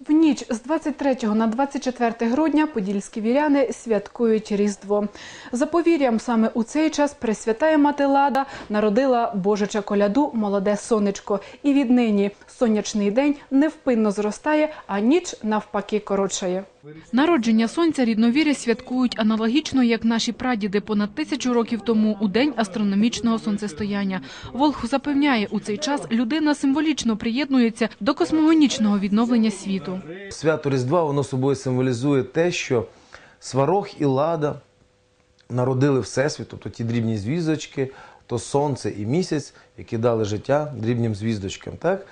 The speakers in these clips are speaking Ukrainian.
В ніч з 23 на 24 грудня подільські віряни святкують Різдво. За повір'ям, саме у цей час Пресвятая Мати Лада народила Божича коляду молоде сонечко. І віднині сонячний день невпинно зростає, а ніч навпаки коротшає. Народження сонця рідновіри святкують аналогічно, як наші прадіди понад тисячу років тому у день астрономічного сонцестояння. Волх запевняє, у цей час людина символічно приєднується до космогонічного відновлення світу. Свято Різдва воно собою символізує те, що сварог і лада народили Всесвіт, тобто ті дрібні звіздочки, то сонце і місяць, які дали життя дрібним звіздочкам. Так?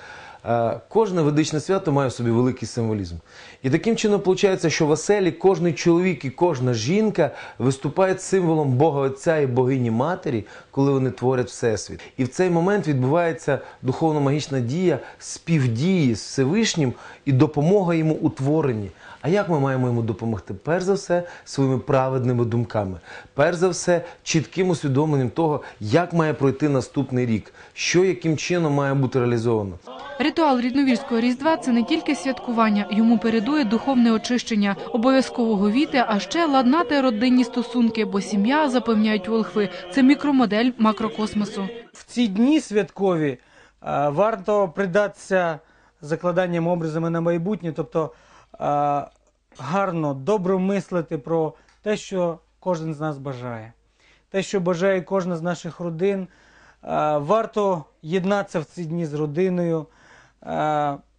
Е, Кожне ведичне свято має в собі великий символізм. І таким чином виходить, що в оселі кожний чоловік і кожна жінка виступають символом Бога Отця і богині Матері, коли вони творять Всесвіт. І в цей момент відбувається духовно-магічна дія співдії з Всевишнім і допомога йому у творенні. А як ми маємо йому допомогти? Перш за все, своїми праведними думками. Перш за все, чітким усвідомленням того, як має пройти наступний рік, що яким чином має бути реалізовано. Ритуал рідновірського різдва це не тільки святкування, йому передує духовне очищення, обов'язково говіти, а ще ладнати родинні стосунки, бо сім'я, запевняють волхви, це мікромодель макрокосмосу. в ці дні святкові е, варто придатися закладанням образами на майбутнє, тобто гарно, добре мислити про те, що кожен з нас бажає, те, що бажає кожна з наших родин. Варто єднатися в ці дні з родиною,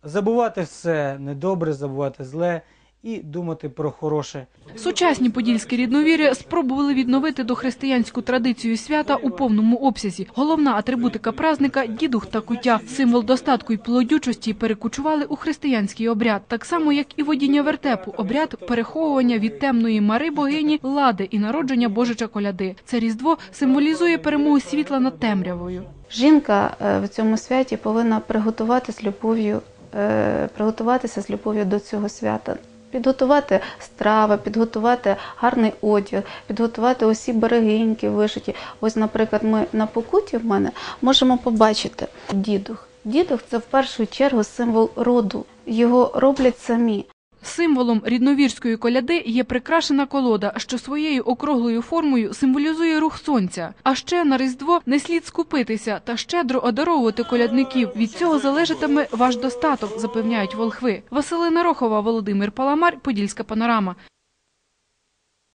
забувати все недобре, забувати зле і думати про хороше. Сучасні подільські рідновірі спробували відновити дохристиянську традицію свята у повному обсязі. Головна атрибутика празника дідух та куття, символ достатку і плодючості, перекочували у християнський обряд, так само як і водіння вертепу, обряд переховування від темної мари богині лади і народження Божича коляди. Це різдво символізує перемогу світла над темрявою. Жінка е, в цьому святі повинна приготувати з любов'ю, е, приготуватися з любов'ю до цього свята. Підготувати страви, підготувати гарний одяг, підготувати усі берегиньки вишиті. Ось, наприклад, ми на покуті в мене можемо побачити дідух. Дідух це в першу чергу символ роду. Його роблять самі. Символом рідновірської коляди є прикрашена колода, що своєю округлою формою символізує рух сонця. А ще на різдво не слід скупитися та щедро одаровувати колядників. Від цього залежатиме ваш достаток, запевняють волхви. Василина Рохова, Володимир Паламар, Подільська панорама.